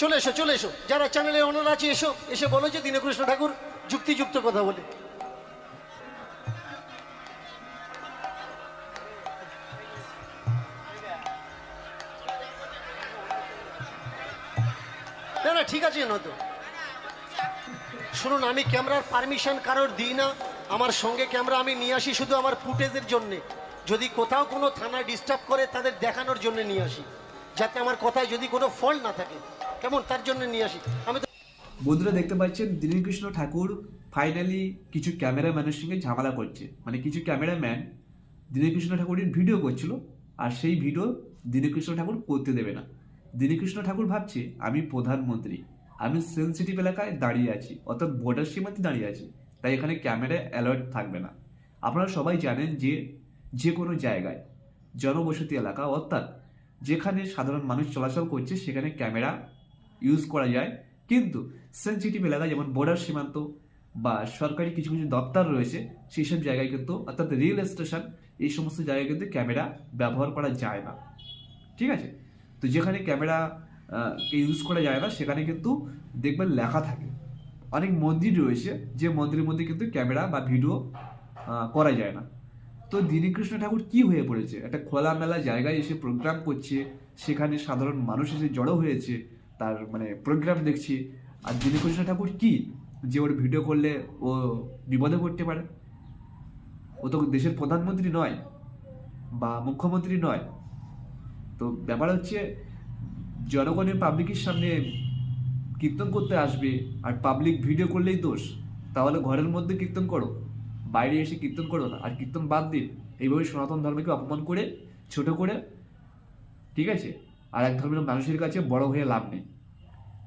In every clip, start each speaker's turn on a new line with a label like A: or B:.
A: চলে এসো চলে এসো। যারা চ্যানেলে অনার আছে, এসো। এসে বলো যে দীনকৃষ্ণ ঠাকুর যুক্তিযুক্ত কথা বলে। না না, ঠিক আছে, নয়তো। শুনুন, আমি ক্যামেরার পারমিশন কারোর দিই না। আমার সঙ্গে ক্যামেরা, আমি নিয়ে আসি শুধু আমার ফুটেজের জন্যে। যদি কোথাও কোনো থানা ডিস্টার্ব করে, তাদের দেখানোর জন্য নিয়ে আসি। যাতে আমার কথায় যদি কোনো ফল্ট না থাকে। কেমন? তার জন্য নিয়ে আসি। আমি তো
B: বন্ধুরা দেখতে পাচ্ছেন দীনকৃষ্ণ ঠাকুর ফাইনালি কিছু ক্যামেরাম্যানের সঙ্গে ঝামেলা করছে। মানে কিছু ক্যামেরাম্যান দীনকৃষ্ণ ঠাকুরের ভিডিও করছিল, আর সেই ভিডিও দীনকৃষ্ণ ঠাকুর করতে দেবে না। দীনকৃষ্ণ ঠাকুর ভাবছে, আমি প্রধানমন্ত্রী, আমি সেন্সিটিভ এলাকায় দাঁড়িয়ে আছি, অর্থাৎ ভোটার সীমাতে দাঁড়িয়ে আছি, তাই এখানে ক্যামেরা অ্যালার্ট থাকবে না। আপনারা সবাই জানেন যে যে কোনো জায়গায়, জনবসতি এলাকা অর্থাৎ যেখানে সাধারণ মানুষ চলাচল করছে, সেখানে ক্যামেরা ইউজ করা যায়। কিন্তু সেন্সিটিভ এলাকা যেমন বর্ডার সীমান্ত বা সরকারি কিছু কিছু দপ্তর রয়েছে সেই সব জায়গায় কিন্তু অর্থাৎ রেল স্টেশন এই সমস্ত জায়গায় কিন্তু ক্যামেরা ব্যবহার করা যায় না। ঠিক আছে? তো যেখানে ক্যামেরা ইউজ করা যায় না, সেখানে কিন্তু দেখবেন লেখা থাকে। অনেক মন্দির রয়েছে, যে মন্দিরের মধ্যে কিন্তু ক্যামেরা বা ভিডিও করা যায় না। তো দীনকৃষ্ণ ঠাকুর কি হয়ে পড়েছে? একটা খোলামেলা জায়গায় এসে প্রোগ্রাম করছে, সেখানে সাধারণ মানুষ এসে জড়ো হয়েছে তার মানে প্রোগ্রাম দেখছি। আর দীনকৃষ্ণ ঠাকুর কি? যে ওর ভিডিও করলে ও বিপদে পড়তে পারে। ও তো দেশের প্রধানমন্ত্রী নয় বা মুখ্যমন্ত্রী নয়। তো ব্যাপার হচ্ছে, জনগণের পাবলিকের সামনে কীর্তন করতে আসবে আর পাবলিক ভিডিও করলেই দোষ। তাহলে ঘরের মধ্যে কীর্তন করো, বাইরে এসে কীর্তন করো না। আর কীর্তন বাদ দিন। এইভাবে সনাতন ধর্মকে অপমান করে, ছোট করে, ঠিক আছে? আর এক ধর্মের মানুষের কাছে বড় হয়ে লাভ নেই।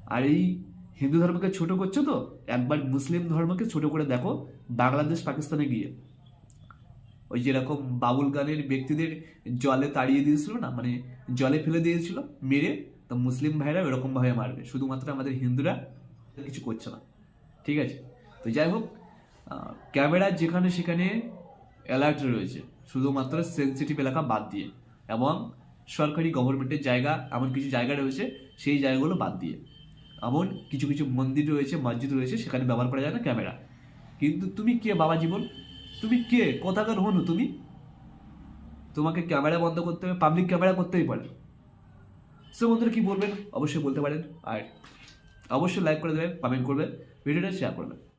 B: আর এই হিন্দু ধর্মকে ছোট করছ তো? একবার মুসলিম ধর্মকে ছোট করে দেখো, বাংলাদেশ, পাকিস্তানে গিয়ে। ওই যেরকম বাবুল গানের ব্যক্তিদের জলে তাড়িয়ে দিয়েছিল না? মানে জলে ফেলে দিয়েছিল, মেরে, তো মুসলিম ভাইরা এরকম ভাবে মারবে। শুধুমাত্র আমাদের হিন্দুরা কিছু করছে না। ঠিক আছে? তো যাই হোক ক্যামেরা যেখানে সেখানে অ্যালার্ট রয়েছে। শুধুমাত্র সেন্সিটিভ এলাকা বাদ দিয়ে। এবং সরকারি গভর্নমেন্টের জায়গা, এমন কিছু জায়গা রয়েছে, সেই জায়গাগুলো বাদ দিয়ে। এমন কিছু কিছু মন্দির রয়েছে, মসজিদ রয়েছে, সেখানে ব্যবহার করা যায় না, ক্যামেরা। কিন্তু তুমি কে বাবা জীবন তুমি কে? কোথাকার হনু তুমি? তোমাকে ক্যামেরা বন্ধ করতে হবে পাবলিক ক্যামেরা করতেই পারে। সো বন্ধুরা, কি বলবেন? অবশ্যই বলতে পারেন। আর অবশ্যই লাইক করে দেবেন কমেন্ট করবেন, ভিডিওটা শেয়ার করবেন।